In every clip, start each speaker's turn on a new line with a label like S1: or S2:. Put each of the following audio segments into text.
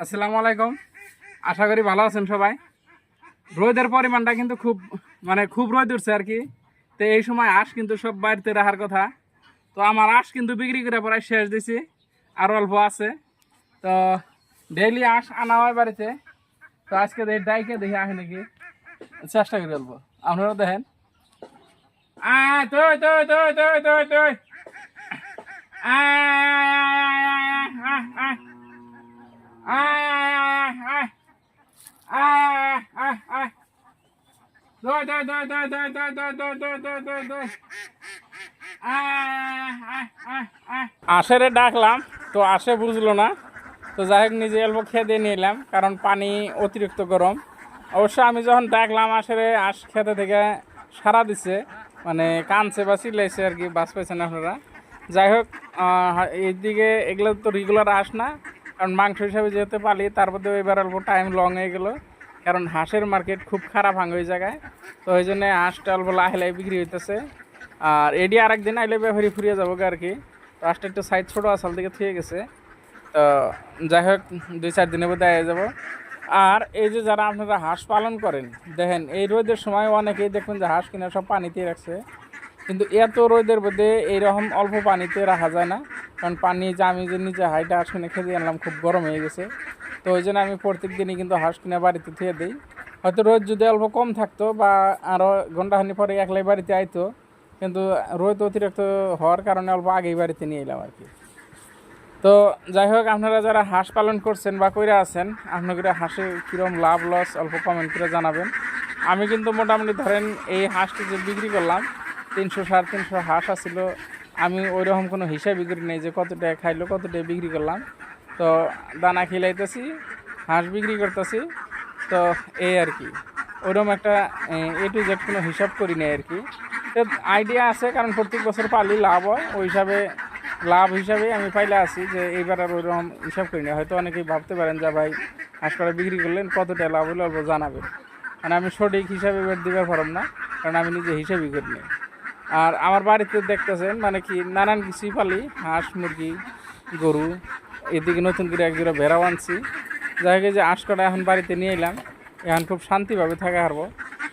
S1: আসসালামু আলাইকুম। আশা করি ভালো আছেন সবাই। রোদের পরিমাণটা কিন্তু খুব মানে খুব রোদ উঠছে আর কি। তো এই সময় আঁশ কিন্তু সব বাড়িতে রাখার কথা। তো আমার আঁশ কিন্তু বিক্রি করে প্রায় শেষ দিছি। আর অল্প আছে। তো ডেইলি আঁশ আনা হয় বাড়িতে। তো আজকে দেখি ডাইকে দেখি আসে নাকি। চেষ্টা করি অল্প। আপনারা দেখেন। আয় তুই তুই তুই তুই তুই আয় আয় দই দই দই দই দই দই দই দই দই দই দই আশেরে ডাকলাম তো আসে বুঝলো না তো যাই হোক নিজে অল্প খেয়ে নিলাম কারণ পানি অতিরিক্ত গরম অবশ্য আমি যখন ডাকলাম আসলে আশ খেতে থেকে সারা দিছে মানে কানছে বা চিল্লাইছে আর কি বাস পাইছেন আপনারা যাই হোক এইদিকে এগুলো তো রেগুলার আস না কারণ মাংস হিসাবে যেহেতু পালি তার মধ্যে এবার অল্প টাইম লং হয়ে গেলো কারণ হাঁসের মার্কেট খুব খারাপ হাঙ্গ ওই জায়গায়। তো ওই জন্য হাঁস টাল লাহে বিক্রি হইতেছে। আর এডি আর একদিন আইলে ব্যাপারি ফুরিয়ে যাব আর কি তো হাঁসটা একটু সাইজ ছোটো আসাল থেকে থুয়ে গেছে। তো যাই হোক, দুই চার দিনের মধ্যে আয়ে যাব। আর এই যে যারা আপনারা হাঁস পালন করেন, দেখেন এই রোদের সময় অনেকেই দেখবেন যে হাঁস কিনে সব পানিতে রাখছে। কিন্তু এত রোদের মধ্যে এইরকম অল্প পানিতে রাখা যায় না। কারণ পানি যে আমি যে নিজে হাইটা হাঁস কিনে খেতে আনলাম, খুব গরম হয়ে গেছে। তো ওই জন্য আমি প্রত্যেক দিনই কিন্তু হাঁস কিনে বাড়িতে থুয়ে দিই। হয়তো রোদ যদি অল্প কম থাকতো বা আরও ঘন্টাখানি পরে একলাই বাড়িতে আইতো, কিন্তু রোদ অতিরিক্ত হওয়ার কারণে অল্প আগেই বাড়িতে নিয়ে এলাম আর কি তো যাই হোক, আপনারা যারা হাঁস পালন করছেন বা কইরা আছেন, আপনাদের হাঁসে কীরকম লাভ লস অল্প কমেন্ট করে জানাবেন। আমি কিন্তু মোটামুটি ধরেন এই হাঁসটি যে বিক্রি করলাম তিনশো সাড়ে তিনশো হাঁস আসছিল আমি ওই রকম কোনো হিসাব বিক্রি নেই যে কত টাকা খাইলো, কত টাকা বিক্রি করলাম। তো দানা খিলাইতেছি, হাঁস বিক্রি করতেছি, তো এই আর কি। ওইরকম একটা, এ টু জেড কোনো হিসাব করি নাই আর কি। তো আইডিয়া আছে, কারণ প্রত্যেক বছর পালি লাভ হয়। ওই হিসাবে, লাভ হিসাবে আমি পাইলে আছি যে এইবার আর ওইরকম হিসাব করি না হয়তো অনেকেই ভাবতে পারেন যে, ভাই হাঁসকড়া বিক্রি করলেন কতটা লাভ হলে? অল্প মানে আমি সঠিক হিসাবে এবার দিতে পারব না, কারণ আমি নিজে হিসাবই করি না আর আমার বাড়িতে দেখতেছেন মানে কি নানান কিছুই পালি, হাঁস, মুরগি, গরু, এদিকে নতুন করে এক জোড়া ভেড়াও আনছি। যাই হোক যে আঁশকটা এখন বাড়িতে নিয়ে এলাম। এখন খুব শান্তিভাবে থাকা হারবো।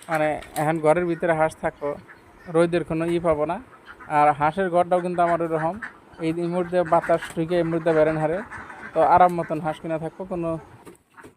S1: মানে এখন ঘরের ভিতরে হাঁস থাকব, রোদের কোনো ই পাবো না। আর হাঁসের ঘরটাও কিন্তু আমার ওরকম। এই মুহূর্তে বাতাস ঢুকে এই মুহূর্তে বেরেন হারে। তো আরাম মতন হাঁস কিনা থাকব, কোনো